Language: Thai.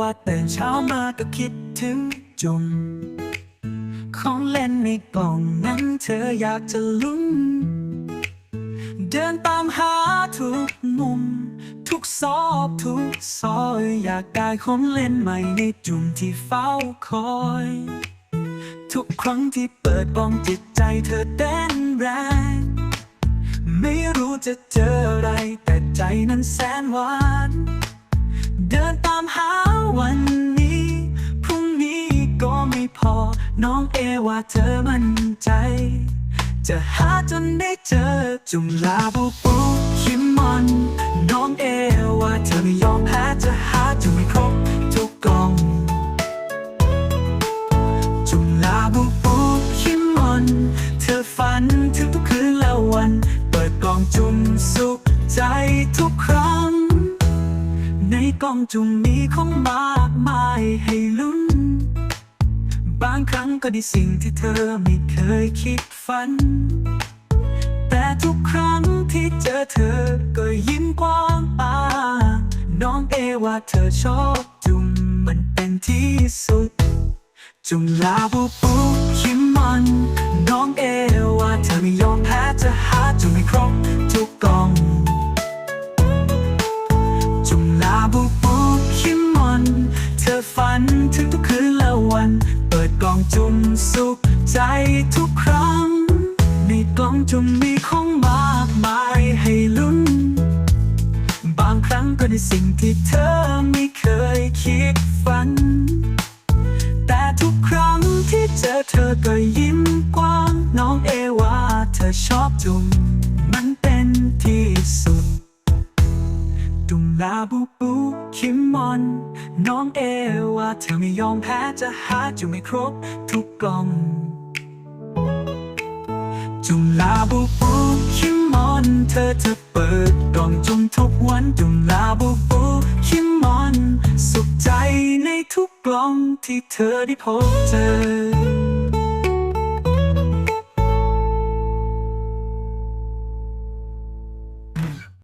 ว่าแต่เช้ามาก็คิดถึงจุ่มของเล่นในกล่องนั้นเธออยากจะลุ้นเดินตามหาทุกมุม ทุกซอกทุกซอยอยากได้ของเล่นใหม่ในจุ่มที่เฝ้าคอย ทุกครั้งที่เปิดกล่องจิตใจเธอเต้นแรงไม่รู้จะเจออะไรแต่ใจนั้นแสนหวาน เดินตาม น้องเอว่าเธอมั่นใจ จะหาจนได้เจอจุมลาบูปูคิมมอน น้องเอว่าเธอไม่ยอมแพ้จะหาจนไม่ครบทุกกล่องจุมลาบูปูคิมมอน เธอฝันถึงทุกคืนและวัน เปิดกล่องจุมสุขใจทุกครั้ง ในกล่องจุมมีของมากมายให้ลุ้นางครั้งก็ได้สิ่งที่เธอไม่เคยคิดฝัน แต่ทุกครั้งที่เจอเธอก็ยิ้มกว้างอาน้องเอว่าเธอชอบจุ่มมันเป็นที่สุด จุ่มลาบูปูคิมมัน น้องเอว่าเธอไม่ยอมแพ้จะหาจุมให้ครบ จุมสุขใจทุกครั้ง ในกล่องจุมมีของมากมายให้ลุ้น บางครั้งก็ในสิ่งที่เธอไม่เคยคิดฝัน แต่ทุกครั้งที่เจอเธอก็ยิ้มกว้าง น้องเอว่าเธอชอบจุ่ม ดุมลาบูบูคิมมอน น้องเอว่าเธอไม่ยอมแพ้จะหาจุไม่ครบทุกกล่อง จุมลาบูบูคิมมอน เธอจะเปิดกล่องจุมทุกวันจุมลาบูบูคิมมอน สุขใจในทุกกล่องที่เธอได้พบเจอ